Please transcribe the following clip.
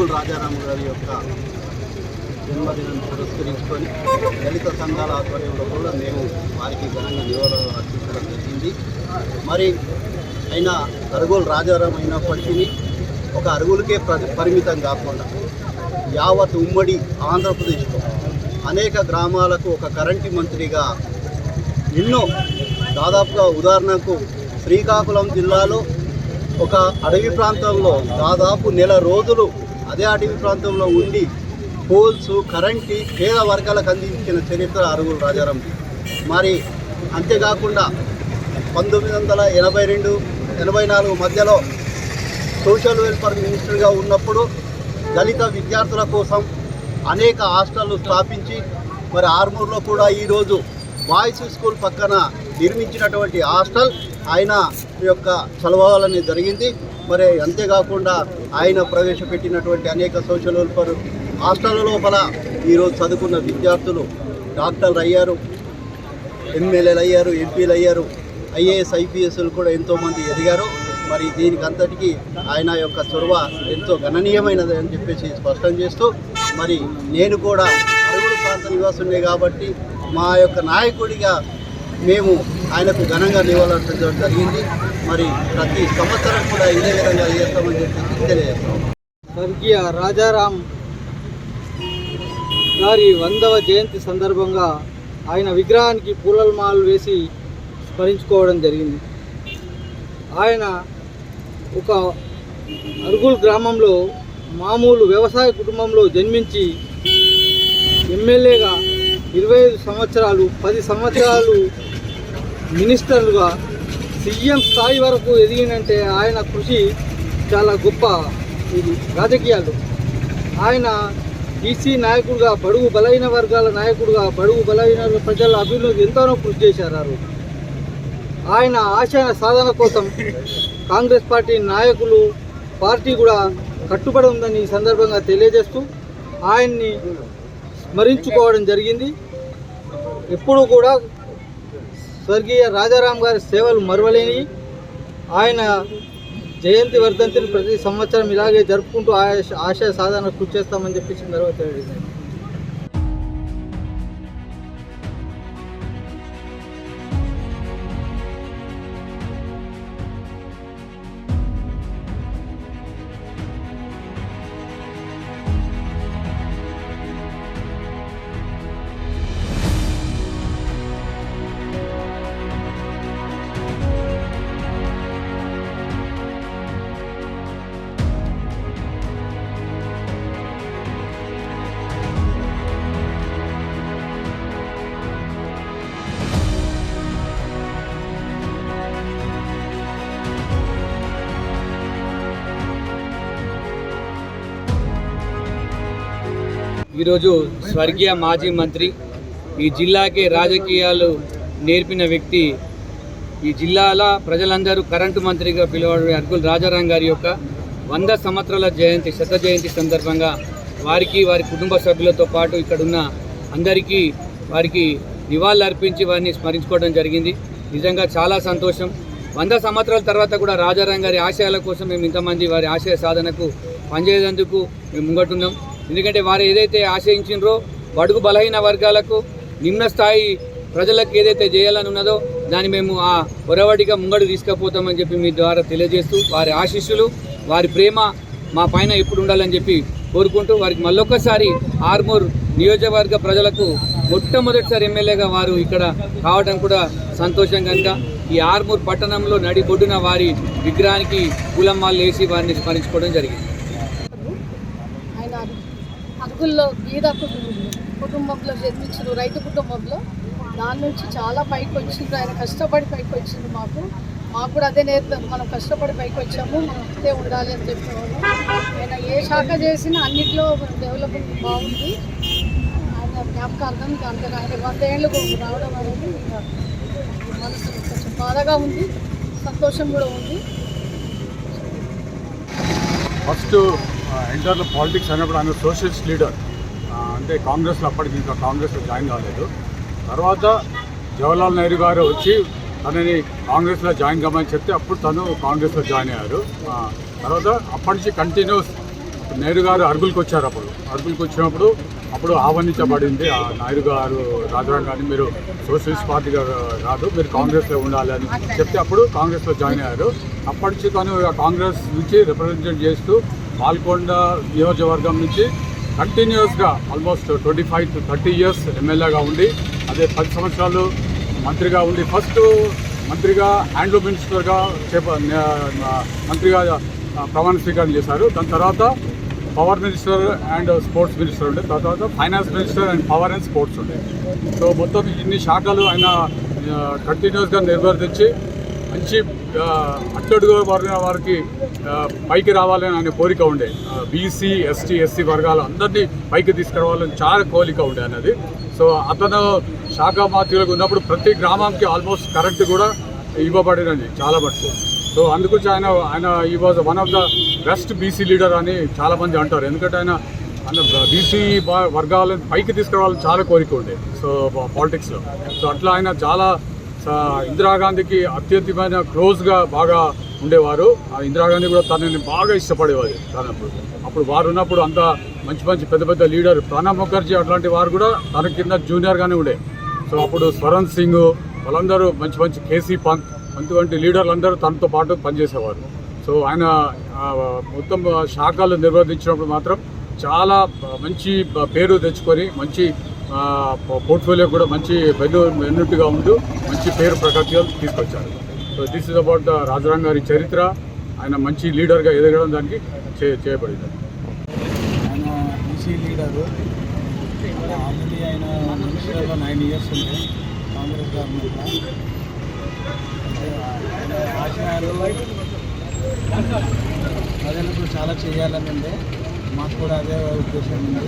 అరుగుల రాజారాం గారి యొక్క జన్మదినాన్ని పురస్కరించుకొని దళిత సంఘాల ఆధ్వర్యంలో కూడా మేము వారికి ఘనంగా నివాళులు అర్పించడం జరిగింది. మరి అయినా అరుగులు రాజారాం అయినప్పటికీ ఒక అరుగులకే పరిమితం కాకుండా యావత్ ఉమ్మడి ఆంధ్రప్రదేశ్లో అనేక గ్రామాలకు ఒక కరెంటు మంత్రిగా ఎన్నో దాదాపుగా ఉదాహరణకు శ్రీకాకుళం జిల్లాలో ఒక అడవి ప్రాంతంలో దాదాపు నెల రోజులు అదే అటవీ ప్రాంతంలో ఉండి పోల్స్ కరెంటు పేద వర్గాలకు అందించిన చరిత్ర అరుగులు రాజారాం. మరి అంతేకాకుండా పంతొమ్మిది వందల ఎనభై రెండు ఎనభై నాలుగు మధ్యలో సోషల్ వెల్ఫేర్ మినిస్టర్గా ఉన్నప్పుడు దళిత విద్యార్థుల కోసం అనేక హాస్టళ్ళు స్థాపించి మరి ఆర్మూర్లో కూడా ఈరోజు బాయ్స్ స్కూల్ పక్కన నిర్మించినటువంటి హాస్టల్ ఆయన యొక్క చలవాలని జరిగింది. మరి అంతేకాకుండా ఆయన ప్రవేశపెట్టినటువంటి అనేక సోషల్ వెల్ఫేర్ హాస్టల్ లోపల ఈరోజు చదువుకున్న విద్యార్థులు డాక్టర్లు అయ్యారు ఎమ్మెల్యేలు అయ్యారు ఎంపీలు అయ్యారు ఐఏఎస్ ఐపీఎస్లు కూడా ఎంతోమంది ఎదిగారు. మరి దీనికి అంతటికీ ఆయన యొక్క చొరవ ఎంతో గణనీయమైనది అని చెప్పేసి స్పష్టం చేస్తూ మరి నేను కూడా అరుగుడు ప్రాంత నివాసుడే కాబట్టి మా యొక్క నాయకుడిగా మేము ఆయనకు ఘనంగా నివాళులర్పించడం జరిగింది. మరి ప్రతి సంవత్సరం కూడా ఇదే విధంగా చేస్తామని చెప్పి తెలియజేస్తాం స్వర్గీయ రాజారాం గారి వందవ జయంతి సందర్భంగా ఆయన విగ్రహానికి పూలమాలు వేసి స్మరించుకోవడం జరిగింది. ఆయన ఒక అరుగుల్ గ్రామంలో మామూలు వ్యవసాయ కుటుంబంలో జన్మించి ఎమ్మెల్యేగా ఇరవై ఐదు సంవత్సరాలు పది సంవత్సరాలు మినిస్టర్లుగా సీఎం స్థాయి వరకు ఎదిగినంటే ఆయన కృషి చాలా గొప్ప ఇది. రాజకీయాలు. ఆయన ఈసీ నాయకుడుగా బడుగు బలహీన వర్గాల నాయకుడుగా బడుగు బలహీన ప్రజల అభివృద్ధి ఎంతోనో కృషి చేశారు. ఆయన ఆశయ సాధన కోసం కాంగ్రెస్ పార్టీ నాయకులు పార్టీ కూడా కట్టుబడి ఉందని ఈ సందర్భంగా తెలియజేస్తూ ఆయన్ని స్మరించుకోవడం జరిగింది. ఎప్పుడూ కూడా స్వర్గీయ రాజారాం గారి సేవలు మరవలేని ఆయన జయంతి వర్ధంతిని ప్రతి సంవత్సరం ఇలాగే జరుపుకుంటూ ఆశ ఆశయ సాధన కృషి చేస్తామని చెప్పేసి ఈ తెలియజేశారు. ఈరోజు స్వర్గీయ మాజీ మంత్రి ఈ జిల్లాకే రాజకీయాలు నేర్పిన వ్యక్తి ఈ జిల్లాల ప్రజలందరూ కరెంటు మంత్రిగా పిలువడే అర్గుల్ రాజారాం గారి యొక్క వంద సంవత్సరాల జయంతి శత జయంతి సందర్భంగా వారికి వారి కుటుంబ సభ్యులతో పాటు ఇక్కడున్న అందరికీ వారికి నివాళులు అర్పించి వారిని స్మరించుకోవడం జరిగింది. నిజంగా చాలా సంతోషం. వంద సంవత్సరాల తర్వాత కూడా రాజారాం గారి ఆశయాల కోసం మేము ఇంతమంది వారి ఆశయ సాధనకు పనిచేసేందుకు మేము ముంగట్టున్నాం. ఎందుకంటే వారు ఏదైతే ఆశయించినరో బడుగు బలహీన వర్గాలకు నిమ్న స్థాయి ప్రజలకు ఏదైతే చేయాలని ఉన్నదో దాన్ని మేము ఆ ఒరవడిగా ముంగడు తీసుకుపోతామని చెప్పి మీ ద్వారా తెలియజేస్తూ వారి ఆశీస్సులు వారి ప్రేమ మా పైన ఎప్పుడు ఉండాలని చెప్పి కోరుకుంటూ వారికి మళ్ళొక్కసారి ఆర్మూర్ నియోజకవర్గ ప్రజలకు మొట్టమొదటిసారి ఎమ్మెల్యేగా వారు ఇక్కడ కావడం కూడా సంతోషం కనుక. ఈ ఆర్మూర్ పట్టణంలో నడిబొడ్డున వారి విగ్రహానికి పూలమ్మాలు వేసి వారిని స్మరించుకోవడం జరిగింది. హక్కుల్లో గీద కుటుంబం కుటుంబంలో జన్మించారు రైతు కుటుంబంలో దాని నుంచి చాలా పైకి వచ్చిండ్రు. ఆయన కష్టపడి పైకి వచ్చిండ్రు మాకు. మాకు కూడా అదే నేర్పారు మనం కష్టపడి పైకి వచ్చాము మనం అంతే ఉండాలి అని చెప్పేవాళ్ళు. ఆయన ఏ శాఖ చేసినా అన్నిట్లో డెవలప్మెంట్ బాగుంది. ఆయన జ్ఞాపకార్థం అంతగా ఆయన వంద ఏళ్ళు రావడం అనేది మనసు కొంచెం బాధగా ఉంది. సంతోషం కూడా ఉంది. ఫస్ట్ ఎంటర్లో పాలిటిక్స్ అయినప్పుడు ఆయన సోషలిస్ట్ లీడర్. అంటే కాంగ్రెస్లో అప్పటికి ఇంకా కాంగ్రెస్లో జాయిన్ కాలేదు. తర్వాత జవహర్లాల్ నెహ్రూ గారు వచ్చి తనని కాంగ్రెస్లో జాయిన్ కామని చెప్తే అప్పుడు తను కాంగ్రెస్లో జాయిన్ అయ్యారు. తర్వాత అప్పటి నుంచి కంటిన్యూస్ నెహ్రూ గారు అరుగులకు వచ్చారు అప్పుడు. అరుగులకు వచ్చినప్పుడు అప్పుడు ఆహ్వానించబడింది ఆ నాయుడు గారు రాజరాం గారిని మీరు సోషలిస్ట్ పార్టీ గారు రాదు మీరు కాంగ్రెస్లో ఉండాలి అని చెప్తే అప్పుడు కాంగ్రెస్లో జాయిన్ అయ్యారు. అప్పటి నుంచి తను కాంగ్రెస్ నుంచి రిప్రజెంటేట్ చేస్తూ పాల్కొండ నియోజకవర్గం నుంచి కంటిన్యూస్గా almost twenty five to thirty years ఎమ్మెల్యేగా ఉండి అదే పది సంవత్సరాలు మంత్రిగా ఉండి ఫస్ట్ మంత్రిగా హ్యాండ్లూమ్ మినిస్టర్గా చేప మంత్రిగా ప్రమాణ స్వీకారం చేశారు. దాని తర్వాత power minister and sports minister ఉండే తర్వాత finance minister and power and sports ఉండే. సో మొత్తం ఇన్ని శాఖలు ఆయన కంటిన్యూస్గా నిర్వర్తించి మంచి ఆ, అట్టడుగు వర్గ వారికి పైకి రావాలని అనే కోరిక ఉండే. బీసీ ఎస్టీ ఎస్సీ వర్గాలు అందరినీ పైకి తీసుకురావాలని చాలా కోరిక ఉండే అన్నది. సో అతను శాఖ మాత్రులకు ఉన్నప్పుడు ప్రతి గ్రామానికి ఆల్మోస్ట్ కరెంట్ కూడా ఇవ్వబడినది చాలా మటుకు. సో అందుకొచ్చి ఆయన ఆయన ఈ was one of the best BC leader అని చాలామంది అంటారు. ఎందుకంటే ఆయన ఆయన బీసీ వర్గాలను పైకి తీసుకురావాలని చాలా కోరిక ఉండే సో పాలిటిక్స్లో సో అట్లా ఆయన చాలా ఇందిరాగాంధీకి అత్యధికమైన క్లోజ్గా బాగా ఉండేవారు. ఆ ఇందిరాగాంధీ కూడా తనని బాగా ఇష్టపడేవారు తనప్పుడు అప్పుడు వారు ఉన్నప్పుడు అంత మంచి మంచి పెద్ద పెద్ద లీడర్ ప్రణబ్ ముఖర్జీ అట్లాంటి వారు కూడా తన కింద జూనియర్గానే ఉండే. సో అప్పుడు స్వరణ్ సింగ్ వాళ్ళందరూ మంచి మంచి కేసీ పంత్ అటువంటి లీడర్లు అందరూ తనతో పాటు పనిచేసేవారు. సో ఆయన మొత్తం శాఖలు నిర్వర్తించినప్పుడు మాత్రం చాలా మంచి పేరు తెచ్చుకొని మంచి పోర్ట్ఫోలియో కూడా మంచి వెన్ను వెన్నుట్టుగా ఉంటూ మంచి పేరు ప్రఖ్యాతిగా తీసుకొచ్చారు. So this is about the Rajaram గారి చరిత్ర. ఆయన మంచి లీడర్గా ఎదగడం దానికి చే చేయబడింది. ఆయన మంచి లీడరు. ఆల్రెడీ ఆయన నైన్ ఇయర్స్ ఉంది కాంగ్రెస్ గవర్నమెంట్లో ఆయన ఆశయాలు ప్రజలకు చాలా చేయాలని ఉంది. మాకు కూడా అదే ఉద్దేశం ఉంది.